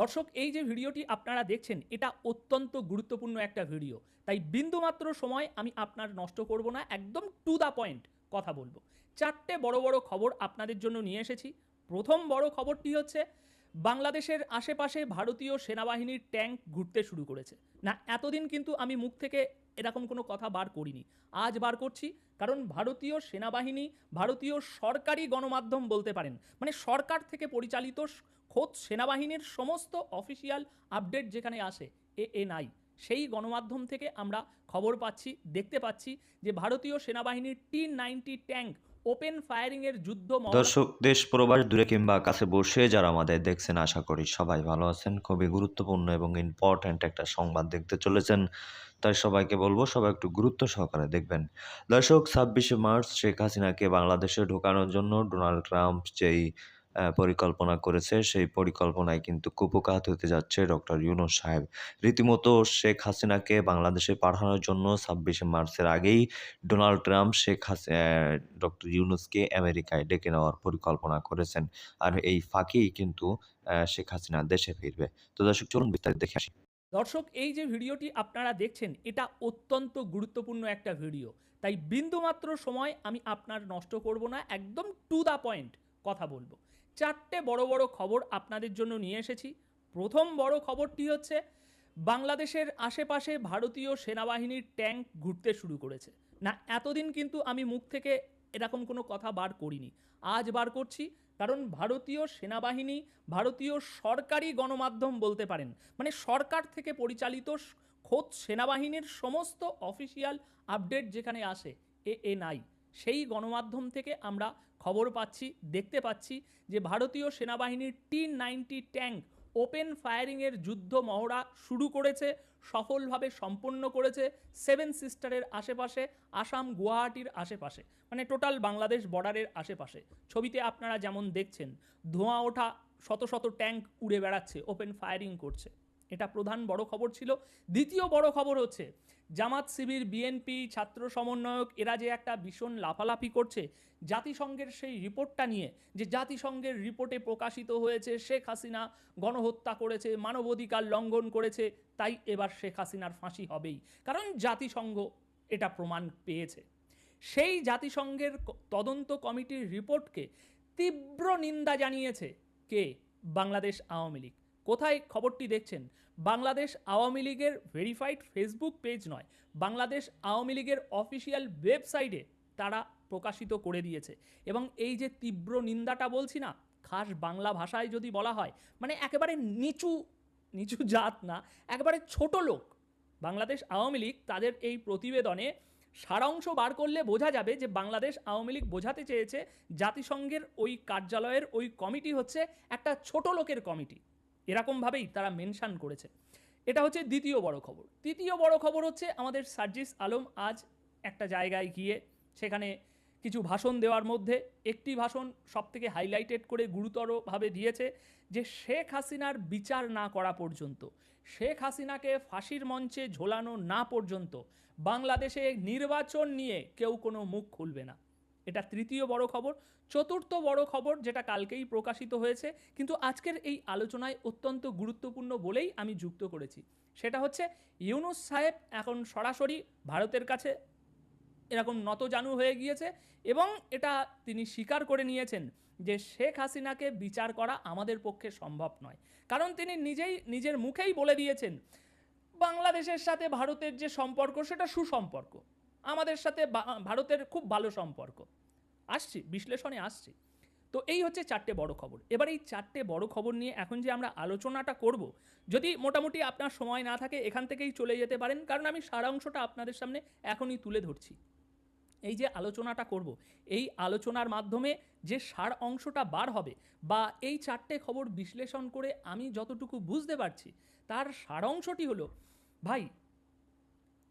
দর্শক, এই যে ভিডিওটি আপনারা দেখছেন, এটা অত্যন্ত গুরুত্বপূর্ণ একটা ভিডিও। তাই বিন্দুমাত্র সময় আমি আপনার নষ্ট করব না, একদম টু দ্য পয়েন্ট কথা বলব। চারটে বড় বড় খবর আপনাদের জন্য নিয়ে এসেছি। প্রথম বড় খবরটি হচ্ছে, বাংলাদেশের আশেপাশে ভারতীয় সেনাবাহিনীর ট্যাঙ্ক ঘুরতে শুরু করেছে। না, এতদিন কিন্তু আমি মুখ থেকে এরকম কোনো কথা বার করিনি। আজ বার করছি, কারণ ভারতীয় সেনাবাহিনী ভারতীয় সরকারি গণমাধ্যম বলতে পারেন মানে সরকার থেকে পরিচালিত খোদ সেনাবাহিনীর সমস্ত অফিসিয়াল আপডেট যেখানে আসে এ এনআই সেই গণমাধ্যম থেকে আমরা খবর পাচ্ছি, দেখতে পাচ্ছি যে ভারতীয় সেনাবাহিনীর টি নাইনটি ট্যাঙ্ক ওপেন ফায়ারিংয়ের যুদ্ধ দর্শক, দেশ, প্রবাস, দূরে কিংবা কাছে বসে যারা আমাদের দেখছেন, আশা করি সবাই ভালো আছেন। খুবই গুরুত্বপূর্ণ এবং ইম্পর্ট্যান্ট একটা সংবাদ দেখতে চলেছেন। তাই সবাইকে বলব, সবাই একটু গুরুত্ব সহকারে দেখবেন। দর্শক, ছাব্বিশে মার্চ শেখ হাসিনাকে বাংলাদেশে ঢোকানোর জন্য ডোনাল্ড ট্রাম্প যেই পরিকল্পনা করেছে। সেই পরিকল্পনায় কিন্তু কুপকাত হতে যাচ্ছে ডক্টর ইউনুস সাহেব। রীতিমতো শেখ হাসিনাকে বাংলাদেশে পাঠানোর জন্য ছাব্বিশে মার্চের আগেই ডোনাল্ড ট্রাম্প শেখ হাসি ডক্টর ইউনুসকে আমেরিকায় ডেকে নেওয়ার পরিকল্পনা করেছেন। আর এই ফাঁকেই কিন্তু শেখ হাসিনা দেশে ফিরবে। তো দর্শক, চলুন বিস্তারিত দেখে আসি। দর্শক, এই যে ভিডিওটি আপনারা দেখছেন, এটা অত্যন্ত গুরুত্বপূর্ণ একটা ভিডিও। তাই বিন্দুমাত্র সময় আমি আপনার নষ্ট করব না। একদম টু দ্য পয়েন্ট কথা বলব। চারটে বড় বড় খবর আপনাদের জন্য নিয়ে এসেছি। প্রথম বড় খবরটি হচ্ছে, বাংলাদেশের আশেপাশে ভারতীয় সেনাবাহিনীর ট্যাঙ্ক ঘুরতে শুরু করেছে। না, এতদিন কিন্তু আমি মুখ থেকে এরকম কোনো কথা বার করিনি। আজ বার করছি, কারণ ভারতীয় সেনাবাহিনী ভারতীয় সরকারি গণমাধ্যম বলতে পারেন মানে সরকার থেকে পরিচালিত খোদ সেনাবাহিনীর সমস্ত অফিসিয়াল আপডেট যেখানে আসে, এ এনআই সেই গণমাধ্যম থেকে আমরা খবর পাচ্ছি, দেখতে পাচ্ছি যে ভারতীয় সেনাবাহিনীর টি নাইনটি ট্যাঙ্ক ওপেন ফায়ারিংয়ের যুদ্ধ মহড়া শুরু করেছে, সফলভাবে সম্পন্ন করেছে সেভেন সিস্টারের আশেপাশে, আসাম গুয়াহাটির আশেপাশে মানে টোটাল বাংলাদেশ বর্ডারের আশেপাশে। ছবিতে আপনারা যেমন দেখছেন, ধোঁয়া ওঠা শত শত ট্যাঙ্ক উড়ে বেড়াচ্ছে, ওপেন ফায়ারিং করছে। এটা প্রধান বড় খবর ছিল। দ্বিতীয় বড় খবর হচ্ছে, জামাত শিবির বিএনপি ছাত্র সমন্বয়ক, এরা যে একটা ভীষণ লাফালাফি করছে, জাতিসংঘের সেই রিপোর্টটা নিয়ে, যে জাতিসংঘের রিপোর্টে প্রকাশিত হয়েছে, শেখ হাসিনা গণহত্যা করেছে, মানবাধিকার লঙ্ঘন করেছে, তাই এবার শেখ হাসিনার ফাঁসি হবেই। কারণ জাতিসংঘ এটা প্রমাণ পেয়েছে। সেই জাতিসংঘের তদন্ত কমিটির রিপোর্টকে তীব্র নিন্দা জানিয়েছে কে? বাংলাদেশ আওয়ামী লীগ। কোথায় খবরটি দেখছেন? বাংলাদেশ আওয়ামী লীগের ভেরিফাইড ফেসবুক পেজ নয়, বাংলাদেশ আওয়ামী লীগের অফিসিয়াল ওয়েবসাইটে তারা প্রকাশিত করে দিয়েছে। এবং এই যে তীব্র নিন্দাটা বলছি না, খাস বাংলা ভাষায় যদি বলা হয় মানে একেবারে নিচু নিচু জাত না, একেবারে ছোট লোক, বাংলাদেশ আওয়ামী লীগ তাদের এই প্রতিবেদনে সারাংশ বার করলে বোঝা যাবে যে বাংলাদেশ আওয়ামী লীগ বোঝাতে চেয়েছে জাতিসংঘের ওই কার্যালয়ের ওই কমিটি হচ্ছে একটা ছোট লোকের কমিটি। এরকমভাবেই তারা মেনশন করেছে। এটা হচ্ছে দ্বিতীয় বড় খবর। তৃতীয় বড় খবর হচ্ছে আমাদের সার্জিস আলম আজ একটা জায়গায় গিয়ে সেখানে কিছু ভাষণ দেওয়ার মধ্যে একটি ভাষণ সবথেকে হাইলাইটেড করে গুরুতরভাবে দিয়েছে যে শেখ হাসিনার বিচার না করা পর্যন্ত, শেখ হাসিনাকে ফাঁসির মঞ্চে ঝোলানো না পর্যন্ত বাংলাদেশে নির্বাচন নিয়ে কেউ কোনো মুখ খুলবে না। এটা তৃতীয় বড় খবর, চতুর্থ বড় খবর যেটা কালকেই প্রকাশিত হয়েছে, কিন্তু আজকের এই আলোচনায় অত্যন্ত গুরুত্বপূর্ণ বলেই আমি যুক্ত করেছি। সেটা হচ্ছে, ইউনুস সাহেব এখন সরাসরি ভারতের কাছে এরকম নতজানু হয়ে গিয়েছে এবং এটা তিনি স্বীকার করে নিয়েছেন যে শেখ হাসিনাকে বিচার করা আমাদের পক্ষে সম্ভব নয়। কারণ তিনি নিজেই, নিজের মুখেই বলে দিয়েছেন, বাংলাদেশের সাথে ভারতের যে সম্পর্ক সেটা সুসম্পর্ক। আমাদের সাথে ভারতের খুব ভালো সম্পর্ক। আসছি, বিশ্লেষণে আসছি। তো এই হচ্ছে চারটে বড় খবর। এবার এই চারটে বড় খবর নিয়ে এখন যে আমরা আলোচনাটা করব, যদি মোটামুটি আপনার সময় না থাকে, এখান থেকেই চলে যেতে পারেন, কারণ আমি সারা অংশটা আপনাদের সামনে এখনই তুলে ধরছি। এই যে আলোচনাটা করব, এই আলোচনার মাধ্যমে যে সার অংশটা বার হবে বা এই চারটে খবর বিশ্লেষণ করে আমি যতটুকু বুঝতে পারছি, তার সার অংশটি হলো, ভাই,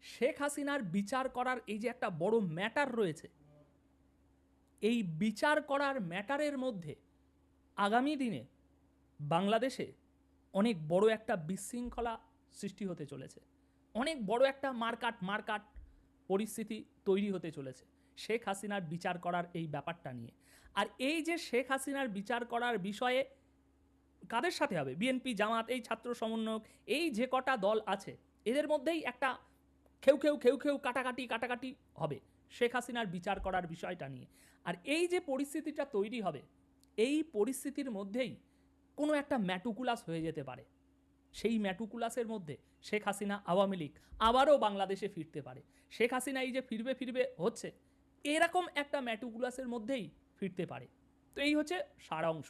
শেখ হাসিনার বিচার করার এই যে একটা বড় ম্যাটার রয়েছে এই বিচার করার ম্যাটারের মধ্যে আগামী দিনে বাংলাদেশে অনেক বড় একটা বিশৃঙ্খলা সৃষ্টি হতে চলেছে। অনেক বড় একটা মারকাট মারকাট পরিস্থিতি তৈরি হতে চলেছে শেখ হাসিনার বিচার করার এই ব্যাপারটা নিয়ে। আর এই যে শেখ হাসিনার বিচার করার বিষয়ে কাদের সাথে হবে? বিএনপি, জামাত, এই ছাত্র সমন্বয়ক, এই যে কটা দল আছে, এদের মধ্যেই একটা খেউ খেউ খেউ খেউ, কাটাকাটি কাটাকাটি হবে শেখ হাসিনার বিচার করার বিষয়টা নিয়ে। আর এই যে পরিস্থিতিটা তৈরি হবে, এই পরিস্থিতির মধ্যেই কোনো একটা ম্যাটুকুলাস হয়ে যেতে পারে। সেই ম্যাটুকুলাসের মধ্যে শেখ হাসিনা আওয়ামী লীগ আবারও বাংলাদেশে ফিরতে পারে। শেখ হাসিনা এই যে ফিরবে ফিরবে হচ্ছে, এরকম একটা ম্যাটুকুলাসের মধ্যেই ফিরতে পারে। তো এই হচ্ছে সারাংশ।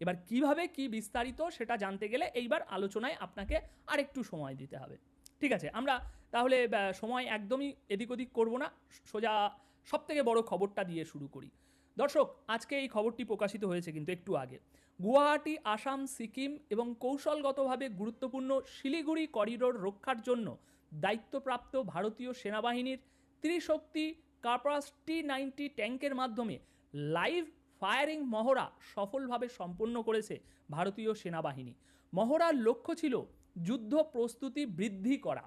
এবার কীভাবে কি বিস্তারিত সেটা জানতে গেলে এইবার আলোচনায় আপনাকে আরেকটু সময় দিতে হবে। ঠিক আছে, আমরা তাহলে সময় একদমই এদিক ওদিক করব না, সোজা সব থেকে বড় খবরটা দিয়ে শুরু করি। দর্শক, আজকে এই খবরটি প্রকাশিত হয়েছে কিন্তু একটু আগে। গুয়াহাটি, আসাম, সিকিম এবং কৌশলগতভাবে গুরুত্বপূর্ণ শিলিগুড়ি করিডোর রক্ষার জন্য দায়িত্বপ্রাপ্ত ভারতীয় সেনাবাহিনীর ত্রিশক্তি কার্পাস টি নাইনটি ট্যাঙ্কের মাধ্যমে লাইভ ফায়ারিং মহড়া সফলভাবে সম্পন্ন করেছে ভারতীয় সেনাবাহিনী। মহড়ার লক্ষ্য ছিল যুদ্ধ প্রস্তুতি বৃদ্ধি করা।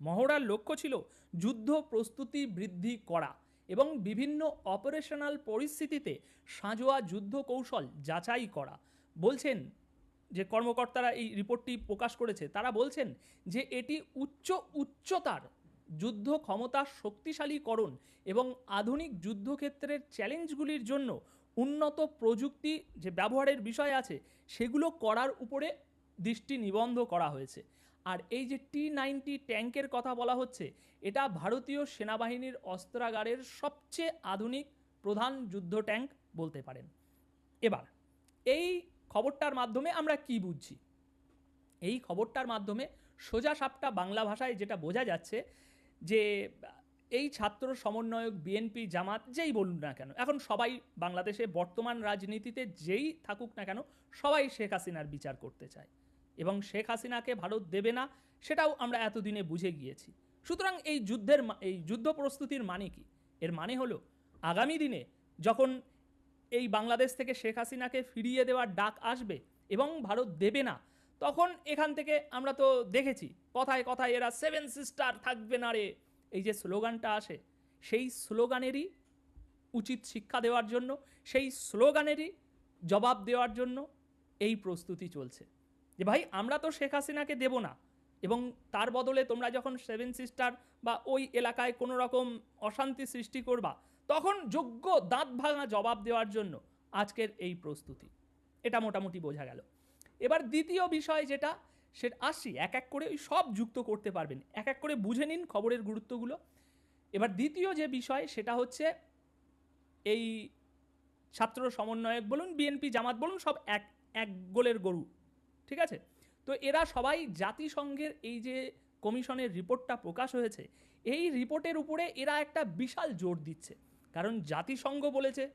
মহড়ার লক্ষ্য ছিল যুদ্ধ প্রস্তুতি বৃদ্ধি করা এবং বিভিন্ন অপারেশনাল পরিস্থিতিতে সাঁজোয়া যুদ্ধ কৌশল যাচাই করা। বলছেন যে কর্মকর্তারা এই রিপোর্টটি প্রকাশ করেছে, তারা বলছেন যে এটি উচ্চ উচ্চতার যুদ্ধ ক্ষমতা শক্তিশালীকরণ এবং আধুনিক যুদ্ধক্ষেত্রের চ্যালেঞ্জগুলির জন্য উন্নত প্রযুক্তি যে ব্যবহারের বিষয় আছে, সেগুলো করার উপরে দৃষ্টি নিবন্ধ করা হয়েছে। আর এই যে টি নাইনটি ট্যাঙ্কের কথা বলা হচ্ছে, এটা ভারতীয় সেনাবাহিনীর অস্ত্রাগারের সবচেয়ে আধুনিক প্রধান যুদ্ধ ট্যাঙ্ক বলতে পারেন। এবার, এই খবরটার মাধ্যমে আমরা কি বুঝছি? এই খবরটার মাধ্যমে সোজা সাপটা বাংলা ভাষায় যেটা বোঝা যাচ্ছে যে, এই ছাত্র সমন্বয়ক বিএনপি জামাত যেই বলুন না কেন, এখন সবাই বাংলাদেশে বর্তমান রাজনীতিতে যেই থাকুক না কেন, সবাই শেখ হাসিনার বিচার করতে চায়। এবং শেখ হাসিনাকে ভারত দেবে না, সেটাও আমরা এতদিনে বুঝে গিয়েছি। সুতরাং এই যুদ্ধের এই যুদ্ধ প্রস্তুতির মানে কি? এর মানে হলো, আগামী দিনে যখন এই বাংলাদেশ থেকে শেখ হাসিনাকে ফিরিয়ে দেওয়ার ডাক আসবে এবং ভারত দেবে না, তখন এখান থেকে আমরা তো দেখেছি, কথায় কথায় এরা সেভেন সিস্টার থাকবে না রে। এই যে স্লোগানটা আসে, সেই স্লোগানেরই উচিত শিক্ষা দেওয়ার জন্য, সেই স্লোগানেরই জবাব দেওয়ার জন্য এই প্রস্তুতি চলছে। যে ভাই, আমরা তো শেখ হাসিনাকে দেব না। এবং তার বদলে তোমরা যখন সেভেন সিস্টার বা ওই এলাকায় কোনো রকম অশান্তি সৃষ্টি করবা, তখন যোগ্য দাঁত ভাঙা জবাব দেওয়ার জন্য আজকের এই প্রস্তুতি। এটা মোটামুটি বোঝা গেল। এবার দ্বিতীয় বিষয় যেটা সেটা আসছি এক এক করে ওই সব যুক্ত করতে পারবেন। এক এক করে বুঝে নিন খবরের গুরুত্বগুলো। এবার দ্বিতীয় যে বিষয়, সেটা হচ্ছে এই ছাত্র সমন্বয়ক বলুন, বিএনপি জামাত বলুন, সব এক এক গোলের গরু। ঠিক আছে? তো এরা সবাই জাতিসংঘের এই যে কমিশনের রিপোর্টটা প্রকাশ হয়েছে, এই রিপোর্টের উপরে এরা একটা বিশাল জোর দিচ্ছে। কারণ জাতিসংঘ বলেছে,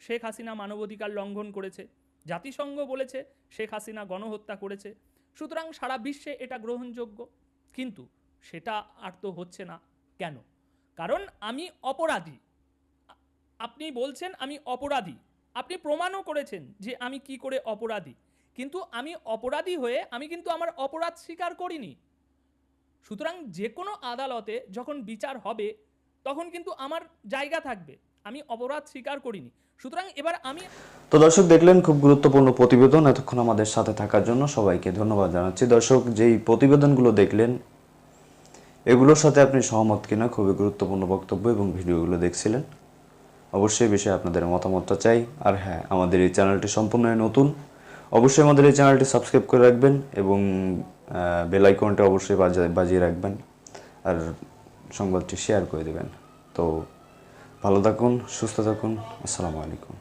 শেখ হাসিনা মানবাধিকার লঙ্ঘন করেছে। জাতিসংঘ বলেছে, শেখ হাসিনা গণহত্যা করেছে। সুতরাং সারা বিশ্বে এটা গ্রহণযোগ্য। কিন্তু সেটা আর তো হচ্ছে না। কেন? কারণ আমি অপরাধী। আপনি বলছেন আমি অপরাধী। আপনি প্রমাণও করেছেন যে আমি কি করে অপরাধী। কিন্তু আমি অপরাধী হয়ে আমি কিন্তু আমার অপরাধ স্বীকার করিনি। সুতরাং যে কোনো আদালতে যখন বিচার হবে, তখন কিন্তু আমার জায়গা থাকবে। আমি অপরাধ স্বীকার করিনি। সুতরাং এবার আমি তো দর্শক, দেখলেন খুব গুরুত্বপূর্ণ প্রতিবেদন এতক্ষণ আমাদের সাথে থাকার জন্য সবাইকে ধন্যবাদ জানাচ্ছি। দর্শক, যেই প্রতিবেদনগুলো দেখলেন, এগুলোর সাথে আপনি সহমত কিনা খুবই গুরুত্বপূর্ণ বক্তব্য এবং ভিডিওগুলো দেখছিলেন। অবশ্যই বিষয়ে আপনাদের মতামতটা চাই। আর হ্যাঁ আমাদের এই চ্যানেলটি সম্পূর্ণ নতুন। অবশ্যই আমাদের এই চ্যানেলটি সাবস্ক্রাইব করে রাখবেন এবং বেল আইকনটা অবশ্যই বাজা- বাজিয়ে রাখবেন আর সংবাদটি শেয়ার করে দেবেন। তো, ভালো থাকুন, সুস্থ থাকুন, আসসালামু আলাইকুম।